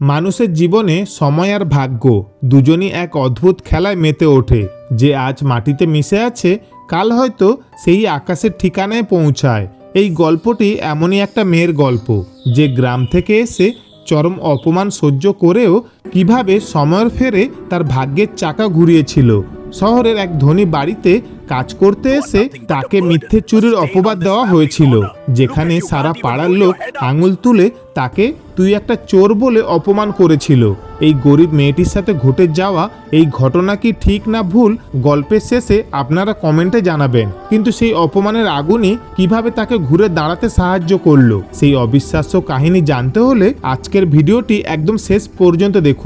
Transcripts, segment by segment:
মানুষের জীবনে সময় আর ভাগ্য, দুজনই এক অদ্ভুত খেলায় মেতে ওঠে। যে আজ মাটিতে মিশে আছে, কাল হয়তো সেই আকাশের ঠিকানায় পৌঁছায়। এই গল্পটি এমনই একটা মেয়ের গল্প, যে গ্রাম থেকে এসে চরম অপমান সহ্য করেও কীভাবে সময়ের ফেরে তার ভাগ্যের চাকা ঘুরিয়েছিল? শহরের এক ধনী বাড়িতে কাজ করতে এসে তাকে মিথ্যে চুরির অপবাদ দেওয়া হয়েছিল, যেখানে সারা পাড়ার লোক আঙুল তুলে তাকে তুই একটা চোর বলে অপমান করেছিল। এই গরিব মেয়েটির সাথে ঘটে যাওয়া এই ঘটনা কি ঠিক না ভুল, গল্পের শেষে আপনারা কমেন্টে জানাবেন। কিন্তু সেই অপমানের আগুনই কীভাবে তাকে ঘুরে দাঁড়াতে সাহায্য করল? সেই অবিশ্বাস্য কাহিনী জানতে হলে আজকের ভিডিওটি একদম শেষ পর্যন্ত দেখুন।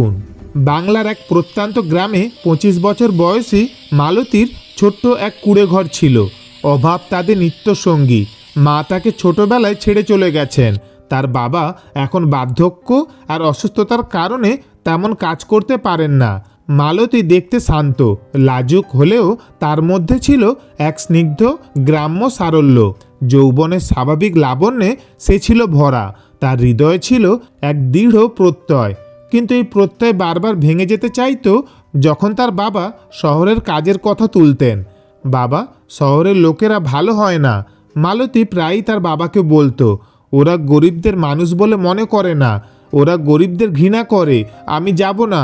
বাংলার এক প্রত্যন্ত গ্রামে পঁচিশ বছর বয়সী মালতীর ছোট্ট এক কুড়ে ঘর ছিল। অভাব তাদের নিত্যসঙ্গী। মা তাকে ছোটবেলায় ছেড়ে চলে গেছেন। তার বাবা এখন বার্ধক্য আর অসুস্থতার কারণে তেমন কাজ করতে পারেন না। মালতী দেখতে শান্ত, লাজুক হলেও তার মধ্যে ছিল এক স্নিগ্ধ, গ্রাম্য সারল্য। যৌবনের স্বাভাবিক লাবণ্যে সে ছিল ভরা। তার হৃদয়ে ছিল এক দৃঢ় প্রত্যয়। কিন্তু এই প্রত্যয় বারবার ভেঙে যেতে চাইতো যখন তার বাবা শহরের কাজের কথা তুলতেন। বাবা, শহরের লোকেরা ভালো হয় না। মালতী প্রায়ই তার বাবাকে বলতো, ওরা গরিবদের মানুষ বলে মনে করে না। ওরা গরিবদের ঘৃণা করে। আমি যাব না।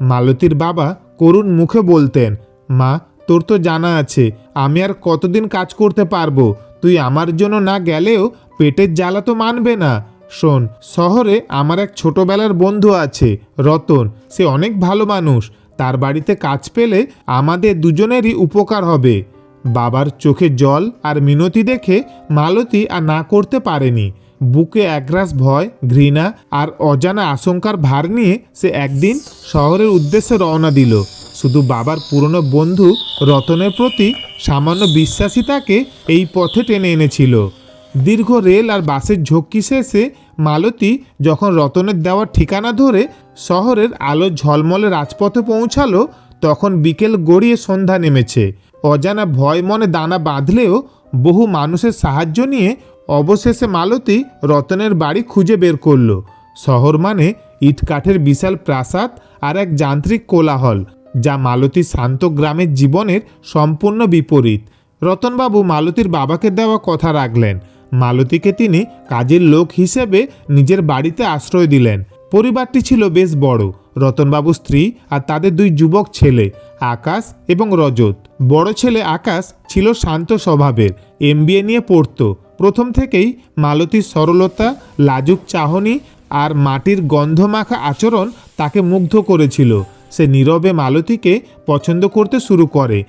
মালতীর বাবা করুণ মুখে বলতেন, মা, তোর তো জানা আছে, আমি আর কতদিন কাজ করতে পারব? তুই আমার জন্য না গেলেও পেটের জ্বালা তো মানবে না। শোন, শহরে আমার এক ছোটবেলার বন্ধু আছে, রতন। সে অনেক ভালো মানুষ। তার বাড়িতে কাজ পেলে আমাদের দুজনেরই উপকার হবে। বাবার চোখে জল আর মিনতি দেখে মালতী আর না করতে পারেনি। বুকে একরাশ ভয়, ঘৃণা আর অজানা আশঙ্কার ভার নিয়ে সে একদিন শহরের উদ্দেশ্যে রওনা দিল। শুধু বাবার পুরনো বন্ধু রতনের প্রতি সামান্য বিশ্বাসী তাকে এই পথে টেনে এনেছিল। দীর্ঘ রেল আর বাসের ঝক্কি শেষে মালতী যখন রতনের দেওয়ার ঠিকানা ধরে শহরের আলো ঝলমলে রাজপথে পৌঁছালো, তখন বিকেল গড়িয়ে সন্ধ্যা নেমেছে। অজানা ভয় মনে দানা বাঁধলেও বহু মানুষের সাহায্য নিয়ে অবশেষে মালতী রতনের বাড়ি খুঁজে বের করল। শহর মানে ইটকাঠের বিশাল প্রাসাদ আর এক যান্ত্রিক কোলাহল, যা মালতী শান্ত গ্রামের জীবনের সম্পূর্ণ বিপরীত। রতনবাবু মালতীর বাবাকে দেওয়া কথা রাখলেন। মালতীকে তিনি কাজের লোক হিসেবে নিজের বাড়িতে আশ্রয় দিলেন। পরিবারটি ছিল বেশ বড়। রতনবাবু স্ত্রী আর তাদের দুই যুবক ছেলে, আকাশ এবং রজত। বড় ছেলে আকাশ ছিল শান্ত স্বভাবের, এমবিএ নিয়ে পড়তো। প্রথম থেকেই মালতীর সরলতা, লাজুক চাহনি আর মাটির গন্ধ মাখা আচরণ তাকে মুগ্ধ করেছিল। সে নীরবে মালতীকে পছন্দ করতে শুরু করে।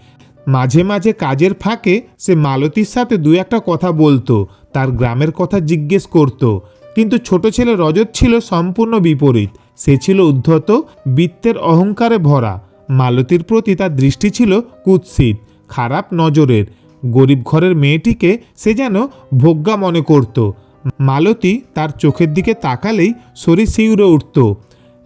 মাঝে মাঝে কাজের ফাঁকে সে মালতীর সাথে দু একটা কথা বলতো, তার গ্রামের কথা জিজ্ঞেস করত। কিন্তু ছোট ছেলে রজত ছিল সম্পূর্ণ বিপরীত। সে ছিল উদ্ধত, বৃত্তের অহংকারে ভরা। মালতীর প্রতি তার দৃষ্টি ছিল কুৎসিত, খারাপ নজরের। গরিব ঘরের মেয়েটিকে সে যেন ভোগ্যা মনে করত। মালতী তার চোখের দিকে তাকালেই শরীর শিউরে উঠত।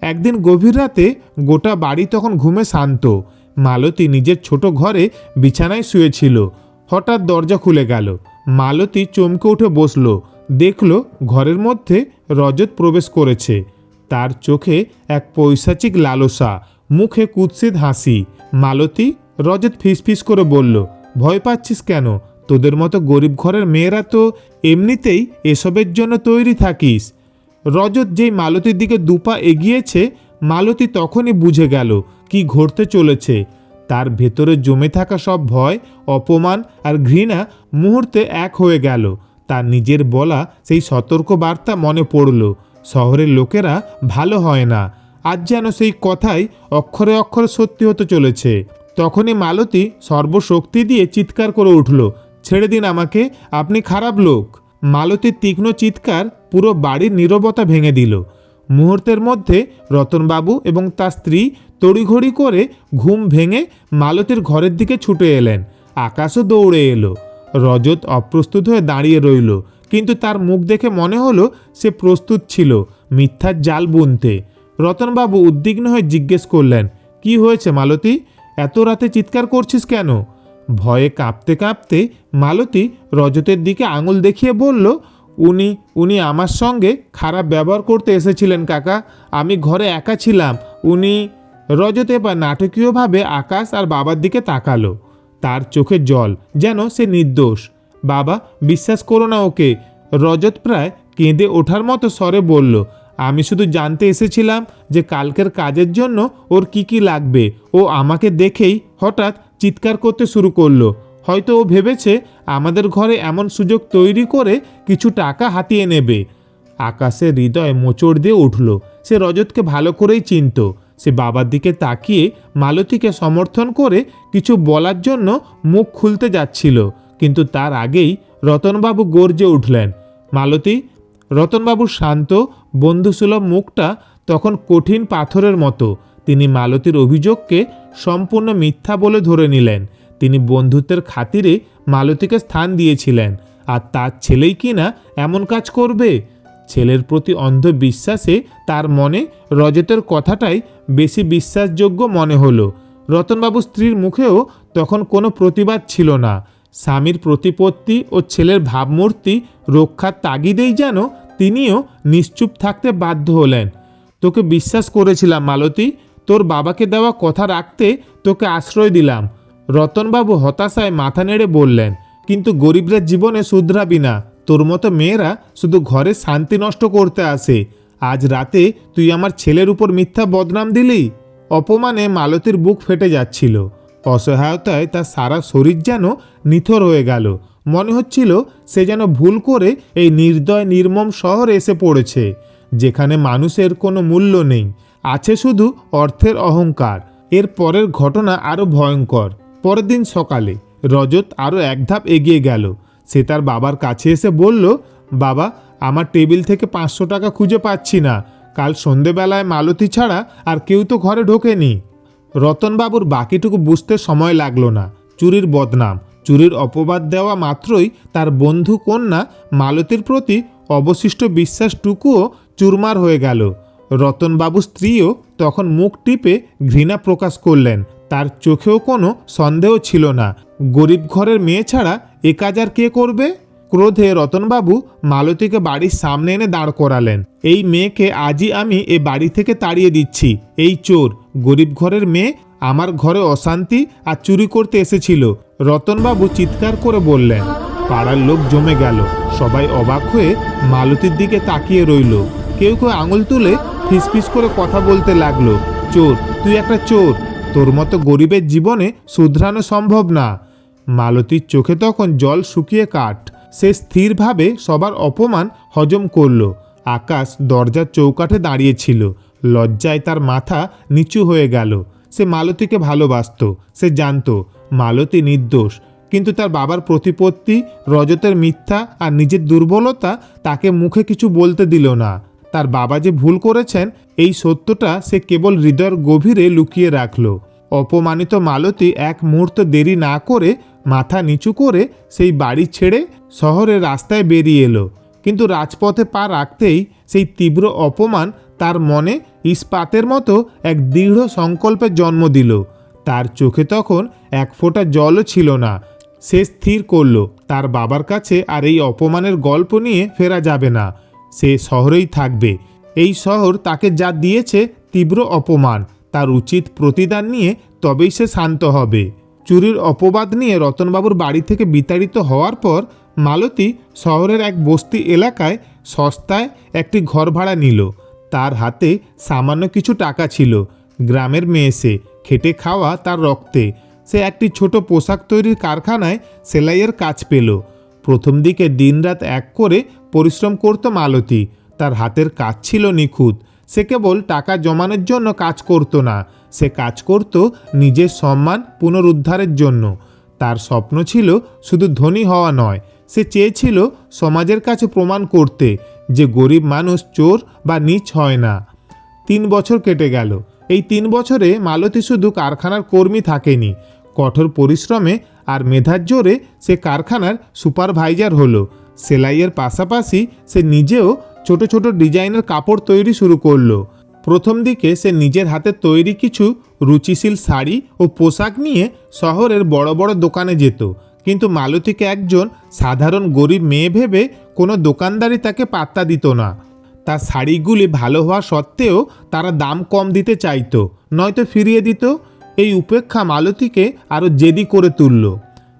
একদিন গভীর রাতে গোটা বাড়ি তখন ঘুমে শান্ত। মালতী নিজের ছোট ঘরে বিছানায় শুয়েছিল। হঠাৎ দরজা খুলে গেল। মালতী চমকে উঠে বসল। দেখল ঘরের মধ্যে রজত প্রবেশ করেছে। তার চোখে এক পৈশাচিক লালসা, মুখে কুৎসিত হাসি। মালতী রজত ফিসফিস করে বলল, ভয় পাচ্ছিস কেন? তোদের মতো গরিব ঘরের মেয়েরা তো এমনিতেই এসবের জন্য তৈরি থাকিস। রজত যেই মালতীর দিকে দুপা এগিয়েছে, মালতী তখনই বুঝে গেল কি ঘটতে চলেছে? তার ভেতরে জমে থাকা সব ভয়, অপমান আর ঘৃণা মুহূর্তে এক হয়ে গেল। তার নিজের বলা সেই সতর্ক বার্তা মনে পড়ল, শহরের লোকেরা ভালো হয় না। আজ যেন সেই কথাই অক্ষরে অক্ষরে সত্যি হতে চলেছে। তখনই মালতী সর্বশক্তি দিয়ে চিৎকার করে উঠল, ছেড়ে দিন আমাকে, আপনি খারাপ লোক। মালতীর তীক্ষ্ণ চিৎকার পুরো বাড়ির নীরবতা ভেঙে দিল। মুহূর্তের মধ্যে রতনবাবু এবং তার স্ত্রী তড়িঘড়ি করে ঘুম ভেঙে মালতীর ঘরের দিকে ছুটে এলেন। আকাশও দৌড়ে এলো। রজত অপ্রস্তুত হয়ে দাঁড়িয়ে রইল। কিন্তু তার মুখ দেখে মনে হলো সে প্রস্তুত ছিল মিথ্যার জাল বুনতে। রতনবাবু উদ্বিগ্ন হয়ে জিজ্ঞেস করলেন, কি হয়েছে মালতী? এত রাতে চিৎকার করছিস কেন? ভয়ে কাঁপতে কাঁপতে মালতী রজতের দিকে আঙুল দেখিয়ে বলল, উনি উনি আমার সঙ্গে খারাপ ব্যবহার করতে এসেছিলেন কাকা। আমি ঘরে একা ছিলাম। উনি রজত এবার নাটকীয়ভাবে আকাশ আর বাবার দিকে তাকালো। তার চোখে জল, যেন সে নির্দোষ। বাবা, বিশ্বাস করো না ওকে। রজত প্রায় কেঁদে ওঠার মতো স্বরে বলল, আমি শুধু জানতে এসেছিলাম যে কালকের কাজের জন্য ওর কি কি লাগবে। ও আমাকে দেখেই হঠাৎ চিৎকার করতে শুরু করল। হয়তো ও ভেবেছে আমাদের ঘরে এমন সুযোগ তৈরি করে কিছু টাকা হাতিয়ে নেবে। আকাশের হৃদয় মোচড় দিয়ে উঠল। সে রজতকে ভালো করেই চিনত। সে বাবার দিকে তাকিয়ে মালতীকে সমর্থন করে কিছু বলার জন্য মুখ খুলতে যাচ্ছিল। কিন্তু তার আগেই রতনবাবু গর্জে উঠলেন। মালতী রতনবাবুর শান্ত, বন্ধুসুলভ মুখটা তখন কঠিন পাথরের মতো। তিনি মালতীর অভিযোগকে সম্পূর্ণ মিথ্যা বলে ধরে নিলেন। তিনি বন্ধুত্বের খাতিরে মালতীকে স্থান দিয়েছিলেন। আর তার ছেলেই কি না এমন কাজ করবে? ছেলের প্রতি অন্ধ বিশ্বাসে তার মনে রজতের কথাটাই বেশি বিশ্বাসযোগ্য মনে হলো। রতনবাবু স্ত্রীর মুখেও তখন কোনো প্রতিবাদ ছিল না। স্বামীর প্রতিপত্তি ও ছেলের ভাবমূর্তি রক্ষার তাগিদেই যেন তিনিও নিশ্চুপ থাকতে বাধ্য হলেন। তোকে বিশ্বাস করেছিলাম মালতী, তোর বাবাকে দেওয়া কথা রাখতে তোকে আশ্রয় দিলাম। রতনবাবু হতাশায় মাথা নেড়ে বললেন, কিন্তু গরিবরা জীবনে শুধরাবি না। তোর মতো মেয়েরা শুধু ঘরে শান্তি নষ্ট করতে আসে। আজ রাতে তুই আমার ছেলের উপর মিথ্যা বদনাম দিলি? অপমানে মালতীর বুক ফেটে যাচ্ছিল। অসহায়তায় তার সারা শরীর যেন নিথর হয়ে গেল। মনে হচ্ছিল সে যেন ভুল করে এই নির্দয়, নির্মম শহরে এসে পড়েছে, যেখানে মানুষের কোনো মূল্য নেই। আছে শুধু অর্থের অহংকার। এর পরের ঘটনা আরও ভয়ঙ্কর। পরের দিন সকালে রজত আরও এক ধাপ এগিয়ে গেল। সে তার বাবার কাছে এসে বলল, বাবা, আমার টেবিল থেকে পাঁচশো টাকা খুঁজে পাচ্ছি না। কাল সন্ধেবেলায় মালতী ছাড়া আর কেউ তো ঘরে ঢোকেনি। রতনবাবুর বাকিটুকু বুঝতে সময় লাগল না। চুরির বদনাম, চুরির অপবাদ দেওয়া মাত্রই তার বন্ধু কন্যা মালতীর প্রতি অবশিষ্ট বিশ্বাসটুকুও চুরমার হয়ে গেল। রতনবাবু স্ত্রীও তখন মুখ টিপে ঘৃণা প্রকাশ করলেন। তার চোখেও কোনো সন্দেহ ছিল না। গরিব ঘরের মেয়ে ছাড়া এ কাজ আর কে করবে? ক্রোধে রতনবাবু মালতীকে বাড়ির সামনে এনে দাঁড় করালেন। এই মেয়েকে আজই আমি এ বাড়ি থেকে তাড়িয়ে দিচ্ছি। এই চোর, গরিব ঘরের মেয়ে, আমার ঘরে অশান্তি আর চুরি করতে এসেছিল। রতনবাবু চিৎকার করে বললেন, পাড়ার লোক জমে গেল। সবাই অবাক হয়ে মালতীর দিকে তাকিয়ে রইল। কেউ কেউ আঙুল তুলে ফিসফিস করে কথা বলতে লাগল, চোর, তুই একটা চোর। তোর মতো গরিবের জীবনে শুধরানো সম্ভব না। মালতীর চোখে তখন জল শুকিয়ে কাঠ। সে স্থিরভাবে সবার অপমান হজম করল। আকাশ দরজার চৌকাঠে দাঁড়িয়েছিল। লজ্জায় তার মাথা নিচু হয়ে গেল। সে মালতীকে ভালোবাসত। সে জানতো, মালতী নির্দোষ। কিন্তু তার বাবার প্রতিপত্তি, রজতের মিথ্যা আর নিজের দুর্বলতা তাকে মুখে কিছু বলতে দিল না। তার বাবা যে ভুল করেছেন, এই সত্যটা সে কেবল হৃদয়ের গভীরে লুকিয়ে রাখল। অপমানিত মালতী এক মুহূর্ত দেরি না করে মাথা নিচু করে সেই বাড়ি ছেড়ে শহরের রাস্তায় বেরিয়ে এলো। কিন্তু রাজপথে পা রাখতেই সেই তীব্র অপমান তার মনে ইস্পাতের মতো এক দৃঢ় সংকল্পের জন্ম দিল। তার চোখে তখন এক ফোঁটা জলও ছিল না। সে স্থির করল, তার বাবার কাছে আর এই অপমানের গল্প নিয়ে ফেরা যাবে না। সে শহরেই থাকবে। এই শহর তাকে যা দিয়েছে তীব্র অপমান। তার উচিত প্রতিদান নিয়ে তবেই সে শান্ত হবে। চুরির অপবাদ নিয়ে রতনবাবুর বাড়ি থেকে বিতাড়িত হওয়ার পর মালতী শহরের এক বস্তি এলাকায় সস্তায় একটি ঘর ভাড়া নিল। তার হাতে সামান্য কিছু টাকা ছিল। গ্রামের মেয়ে সে, খেটে খাওয়া তার রক্তে। সে একটি ছোট পোশাক তৈরির কারখানায় সেলাইয়ের কাজ পেল। প্রথম দিকে দিনরাত এক করে পরিশ্রম করত মালতী। তার হাতের কাজ ছিল নিখুঁত। সে কেবল টাকা জমানোর জন্য কাজ করত না, সে কাজ করত নিজের সম্মান পুনরুদ্ধারের জন্য। তার স্বপ্ন ছিল শুধু ধনী হওয়া নয়, সে চেয়েছিল সমাজের কাছে প্রমাণ করতে যে গরিব মানুষ চোর বা নীচ হয় না। তিন বছর কেটে গেল। এই তিন বছরে মালতী শুধু কারখানার কর্মী থাকেনি। কঠোর পরিশ্রমে আর মেধার জোরে সে কারখানার সুপারভাইজার হলো। সেলাইয়ের পাশাপাশি সে নিজেও ছোট ছোট ডিজাইনের কাপড় তৈরি শুরু করল। প্রথম দিকে সে নিজের হাতে তৈরি কিছু রুচিশীল শাড়ি ও পোশাক নিয়ে শহরের বড় বড় দোকানে যেত। কিন্তু মালতীকে একজন সাধারণ গরিব মেয়ে ভেবে কোনো দোকানদারই তাকে পাত্তা দিত না। তার শাড়িগুলি ভালো হওয়া সত্ত্বেও তারা দাম কম দিতে চাইতো, নয়তো ফিরিয়ে দিত। এই উপেক্ষা মালতীকে আরও জেদি করে তুলল।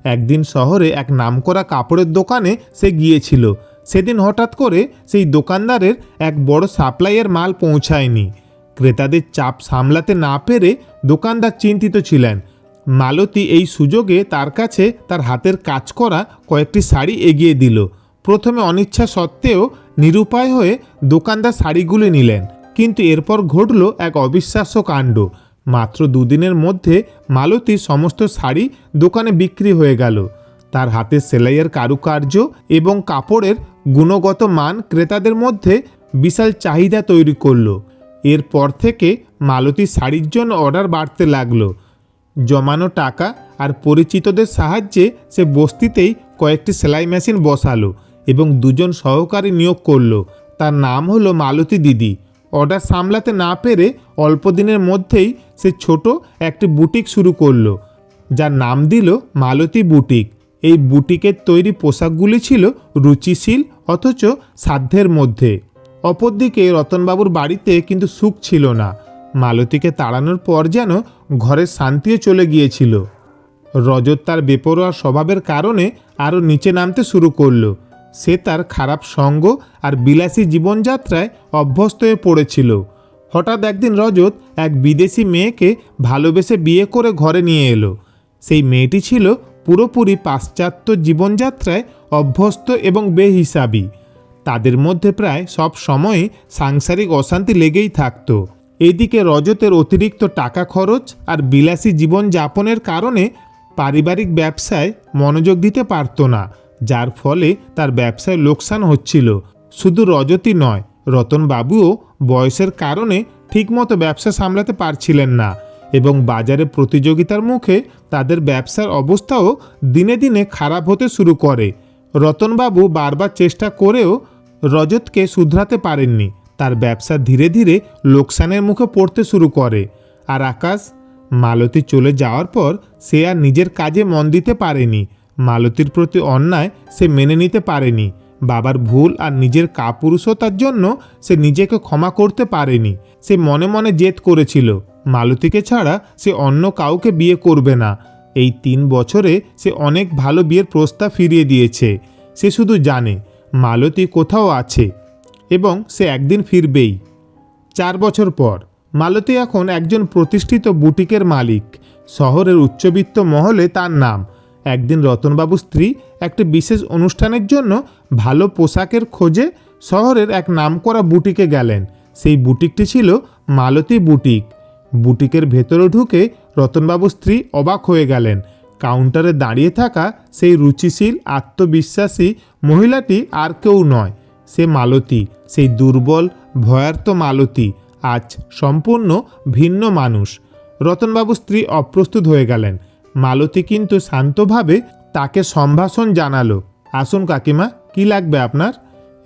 একদিন শহরে এক নামকরা কাপড়ের দোকানে সে গিয়েছিল। সেদিন হঠাৎ করে সেই দোকানদারের এক বড় সাপ্লাইয়ের মাল পৌঁছায়নি। ক্রেতাদের চাপ সামলাতে না পেরে দোকানদার চিন্তিত ছিলেন। মালতী এই সুযোগে তার কাছে তার হাতের কাজ করা কয়েকটি শাড়ি এগিয়ে দিল। প্রথমে অনিচ্ছা সত্ত্বেও নিরুপায় হয়ে দোকানদার শাড়িগুলি নিলেন। কিন্তু এরপর ঘটল এক অবিশ্বাস্য কাণ্ড। মাত্র দুদিনের মধ্যে মালতীর সমস্ত শাড়ি দোকানে বিক্রি হয়ে গেল। তার হাতের সেলাইয়ের কারুকার্য এবং কাপড়ের গুণগত মান ক্রেতাদের মধ্যে বিশাল চাহিদা তৈরি করল। এরপর থেকে মালতী শাড়ির জন্য অর্ডার বাড়তে লাগল। জমানো টাকা আর পরিচিতদের সাহায্যে সে বস্তিতেই কয়েকটি সেলাই মেশিন বসালো এবং দুজন সহকারী নিয়োগ করল। তার নাম হলো মালতী দিদি। অর্ডার সামলাতে না পেরে অল্প দিনের মধ্যেই সে ছোট একটি বুটিক শুরু করল, যার নাম দিল মালতী বুটিক। এই বুটিকের তৈরি পোশাকগুলি ছিল রুচিশীল, অথচ সাধ্যের মধ্যে। অপরদিকে রতনবাবুর বাড়িতে কিন্তু সুখ ছিল না। মালতীকে তাড়ানোর পর যেন ঘরের শান্তিও চলে গিয়েছিল। রজত তার বেপরোয়া স্বভাবের কারণে আরও নিচে নামতে শুরু করল। সে তার খারাপ সঙ্গ আর বিলাসী জীবনযাত্রায় অভ্যস্ত হয়ে পড়েছিল। হঠাৎ একদিন রজত এক বিদেশি মেয়েকে ভালোবেসে বিয়ে করে ঘরে নিয়ে এলো। সেই মেয়েটি ছিল পুরোপুরি পাশ্চাত্য জীবনযাত্রায় অভ্যস্ত এবং বেহিসাবি। তাদের মধ্যে প্রায় সব সময়ই সাংসারিক অশান্তি লেগেই থাকতো। এদিকে রজতের অতিরিক্ত টাকা খরচ আর বিলাসী জীবনযাপনের কারণে পারিবারিক ব্যবসায় মনোযোগ দিতে পারতো না, যার ফলে তার ব্যবসায় লোকসান হচ্ছিল। শুধু রজতই নয়, রতনবাবুও বয়সের কারণে ঠিকমতো ব্যবসা সামলাতে পারছিলেন না। এবং বাজারে প্রতিযোগিতার মুখে তাদের ব্যবসার অবস্থাও দিনে দিনে খারাপ হতে শুরু করে। রতনবাবু বারবার চেষ্টা করেও রজতকে শুধরাতে পারেননি। তার ব্যবসা ধীরে ধীরে লোকসানের মুখে পড়তে শুরু করে। আর আকাশ, মালতী চলে যাওয়ার পর সে আর নিজের কাজে মন দিতে পারেনি। মালতীর প্রতি অন্যায় সে মেনে নিতে পারেনি। বাবার ভুল আর নিজের কাপুরুষতার জন্য সে নিজেকে ক্ষমা করতে পারেনি। সে মনে মনে জেদ করেছিল। মালতীকে ছাড়া সে অন্য কাউকে বিয়ে করবে না। এই তিন বছরে সে অনেক ভালো বিয়ের প্রস্তাব ফিরিয়ে দিয়েছে। সে শুধু জানে, মালতী কোথাও আছে এবং সে একদিন ফিরবেই। চার বছর পর, মালতী এখন একজন প্রতিষ্ঠিত বুটিকের মালিক। শহরের উচ্চবিত্ত মহলে তার নাম। একদিন রতনবাবু স্ত্রী একটি বিশেষ অনুষ্ঠানের জন্য ভালো পোশাকের খোঁজে শহরের এক নামকরা বুটিকে গেলেন। সেই বুটিকটি ছিল মালতী বুটিক। বুটিকের ভেতরে ঢুকে রতনবাবু স্ত্রী অবাক হয়ে গেলেন। কাউন্টারে দাঁড়িয়ে থাকা সেই রুচিশীল, আত্মবিশ্বাসী মহিলাটি আর কেউ নয়, সে মালতী, সেই দুর্বল, ভয়ার্ত মালতী, আজ সম্পূর্ণ ভিন্ন মানুষ। রতনবাবু স্ত্রী অপ্রস্তুত হয়ে গেলেন। মালতী কিন্তু শান্তভাবে তাকে সম্ভাষণ জানালো। আসুন কাকিমা, কি লাগবে আপনার?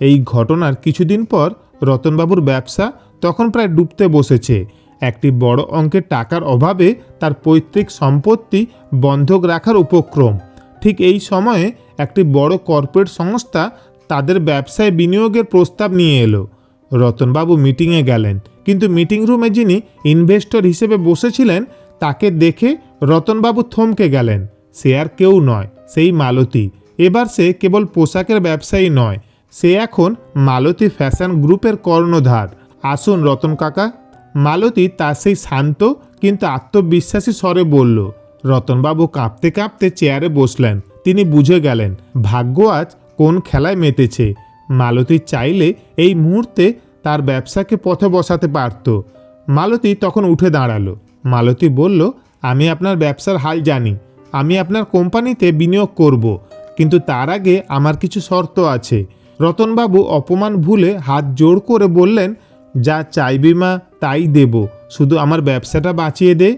এই ঘটনার কিছুদিন পর রতনবাবুর ব্যবসা তখন প্রায় ডুবতে বসেছে। একটি বড় অঙ্কের টাকার অভাবে তার পৈতৃক সম্পত্তি বন্ধক রাখার উপক্রম। ঠিক এই সময়ে একটি বড় কর্পোরেট সংস্থা তাদের ব্যবসায় বিনিয়োগের প্রস্তাব নিয়ে এলো। রতনবাবু মিটিংয়ে গেলেন, কিন্তু মিটিং রুমে যিনি ইনভেস্টর হিসেবে বসেছিলেন, তাকে দেখে রতনবাবু থমকে গেলেন। সে আর কেউ নয়, সেই মালতী। এবার সে কেবল পোশাকের ব্যবসায়ী নয়, সে এখন মালতী ফ্যাশন গ্রুপের কর্ণধার। আসুন রতন কাকা মালতী তার সেই শান্ত কিন্তু আত্মবিশ্বাসী স্বরে বলল, রতনবাবু কাঁপতে কাঁপতে চেয়ারে বসলেন। তিনি বুঝে গেলেন, ভাগ্য আজ কোন খেলায় মেতেছে। মালতী চাইলে এই মুহূর্তে তার ব্যবসাকে পথে বসাতে পারত। মালতী তখন উঠে দাঁড়াল। মালতী বলল, আমি আপনার ব্যবসার হাল জানি। আমি আপনার কোম্পানিতে বিনিয়োগ করব, কিন্তু তার আগে আমার কিছু শর্ত আছে। রতনবাবু অপমান ভুলে হাত জোড় করে বললেন যা চাইবি মা, তাই দেব। শুধু আমার ব্যবসাটা বাঁচিয়ে দে।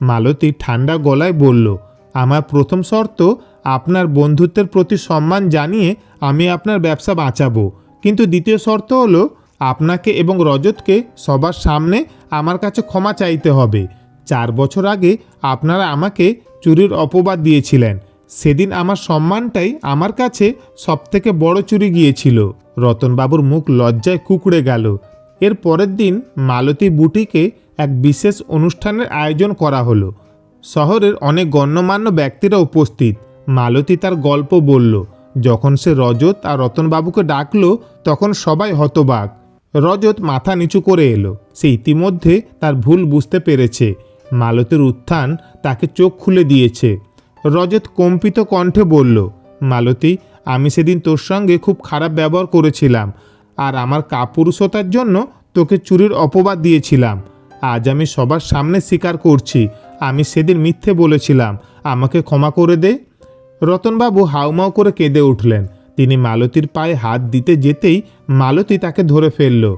মালতী ঠান্ডা গলায় বলল, আমার প্রথম শর্ত, আপনার বন্ধুত্বের প্রতি সম্মান জানিয়ে আমি আপনার ব্যবসা বাঁচাবো। কিন্তু দ্বিতীয় শর্ত হলো, আপনাকে এবং রজতকে সবার সামনে আমার কাছে ক্ষমা চাইতে হবে। চার বছর আগে আপনারা আমাকে চুরির অপবাদ দিয়েছিলেন। সেদিন আমার সম্মানটাই আমার কাছে সবথেকে বড় চুরি গিয়েছিল। রতনবাবুর মুখ লজ্জায় কুকড়ে গেল। এর পরের দিন মালতী বুটিকে এক বিশেষ অনুষ্ঠানের আয়োজন করা হলো। শহরের অনেক গণ্যমান্য ব্যক্তিরা উপস্থিত। মালতী তার গল্প বলল। যখন সে রজত আর রতনবাবুকে ডাকলো, তখন সবাই হতবাক। রজত মাথা নিচু করে এলো। সে ইতিমধ্যে তার ভুল বুঝতে পেরেছে। মালতীর উত্থান তাকে চোখ খুলে দিয়েছে। রজত কম্পিত কণ্ঠে বলল, মালতী, আমি সেদিন তোর সঙ্গে খুব খারাপ ব্যবহার করেছিলাম। আর আমার কাপুরুষতার জন্য তোকে চুরির অপবাদ দিয়েছিলাম। আজ আমি সবার সামনে স্বীকার করছি। আমি সেদিন মিথ্যে বলেছিলাম। আমাকে ক্ষমা করে দে। রতনবাবু হাউমাউ করে কেঁদে উঠলেন। তিনি মালতীর পায়ে হাত দিতে যেতেই মালতী তাকে ধরে ফেলল।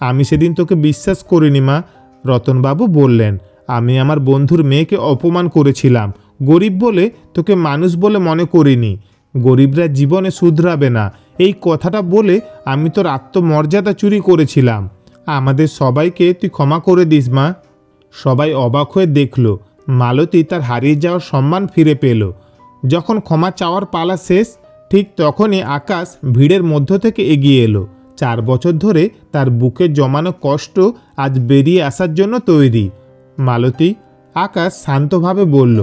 আমি সেদিন তোকে বিশ্বাস করিনি, মা। রতনবাবু বললেন, আমি আমার বন্ধুর মেয়েকে অপমান করেছিলাম। গরিব বলে তোকে মানুষ বলে মনে করিনি। গরিবরা জীবনে শুধরাবে না। এই কথাটা বলে আমি তোর আত্মমর্যাদা চুরি করেছিলাম। আমাদের সবাইকে তুই ক্ষমা করে দিস, মা। সবাই অবাক হয়ে দেখল, মালতী তার হারিয়ে যাওয়ার সম্মান ফিরে পেল। যখন ক্ষমা চাওয়ার পালা শেষ, ঠিক তখনই আকাশ ভিড়ের মধ্য থেকে এগিয়ে এলো। চার বছর ধরে তার বুকে জমানো কষ্ট আজ বেরিয়ে আসার জন্য তৈরি। মালতী, আকাশ শান্তভাবে বলল,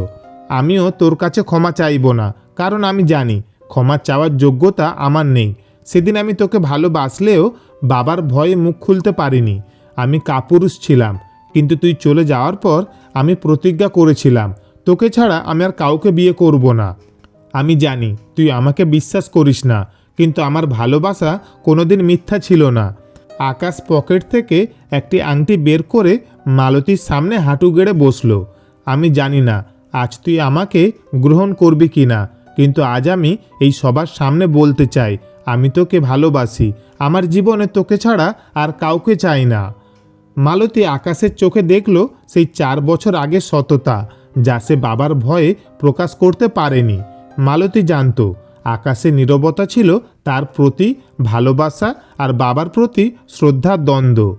আমিও তোর কাছে ক্ষমা চাইব না, কারণ আমি জানি ক্ষমা চাওয়ার যোগ্যতা আমার নেই। সেদিন আমি তোকে ভালোবাসলেও বাবার ভয়ে মুখ খুলতে পারিনি। আমি কাপুরুষ ছিলাম, কিন্তু তুই চলে যাওয়ার পর আমি প্রতিজ্ঞা করেছিলাম, তোকে ছাড়া আমি আর কাউকে বিয়ে করব না। আমি জানি তুই আমাকে বিশ্বাস করিস না, কিন্তু আমার ভালোবাসা কোনোদিন মিথ্যা ছিল না। আকাশ পকেট থেকে একটি আংটি বের করে মালতীর সামনে হাঁটু গেড়ে বসল। আমি জানি না, আজ তুই আমাকে গ্রহণ করবি কি না কিন্তু আজ আমি এই সবার সামনে বলতে চাই, আমি তোকে ভালোবাসি, আমার জীবনে তোকে ছাড়া আর কাউকে চাই না। মালতী আকাশের চোখে দেখল সেই চার বছর আগে সততা, যা সে বাবার ভয়ে প্রকাশ করতে পারেনি। মালতী জানতো আকাশের নীরবতা ছিল তার প্রতি ভালোবাসা আর বাবার প্রতি শ্রদ্ধার দ্বন্দ্ব।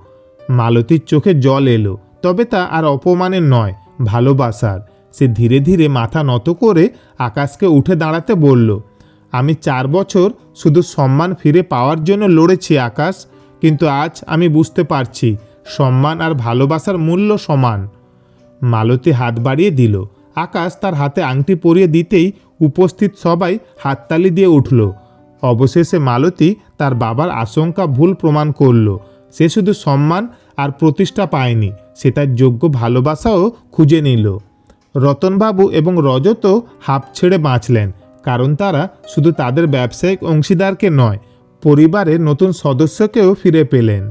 মালতীর চোখে জল এলো, তবে তা আর অপমানের নয়, ভালোবাসার। সে ধীরে ধীরে মাথা নত করে আকাশকে উঠে দাঁড়াতে বলল, আমি চার বছর শুধু সম্মান ফিরে পাওয়ার জন্য লড়েছি আকাশ, কিন্তু আজ আমি বুঝতে পারছি সম্মান আর ভালোবাসার মূল্য সমান। মালতী হাত বাড়িয়ে দিল। আকাশ তার হাতে আংটি পরিয়ে দিতেই উপস্থিত সবাই হাততালি দিয়ে উঠল। অবশেষে মালতী তার বাবার আশঙ্কা ভুল প্রমাণ করল। সে শুধু সম্মান আর প্রতিষ্ঠা পায়নি, সে তার যোগ্য ভালোবাসাও খুঁজে নিল। রতনবাবু এবং রজত হাঁপ ছেড়ে বাঁচলেন, কারণ তারা শুধু তাদের ব্যবসায়িক অংশীদারকে নয়, পরিবারের নতুন সদস্যকেও ফিরে পেলেন।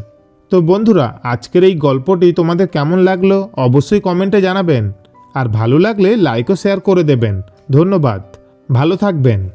তো বন্ধুরা, আজকের এই গল্পটি তোমাদের কেমন লাগল অবশ্যই কমেন্টে জানাবেন। আর ভালো লাগলে লাইক ও শেয়ার করে দেবেন। ধন্যবাদ। ভালো থাকবেন।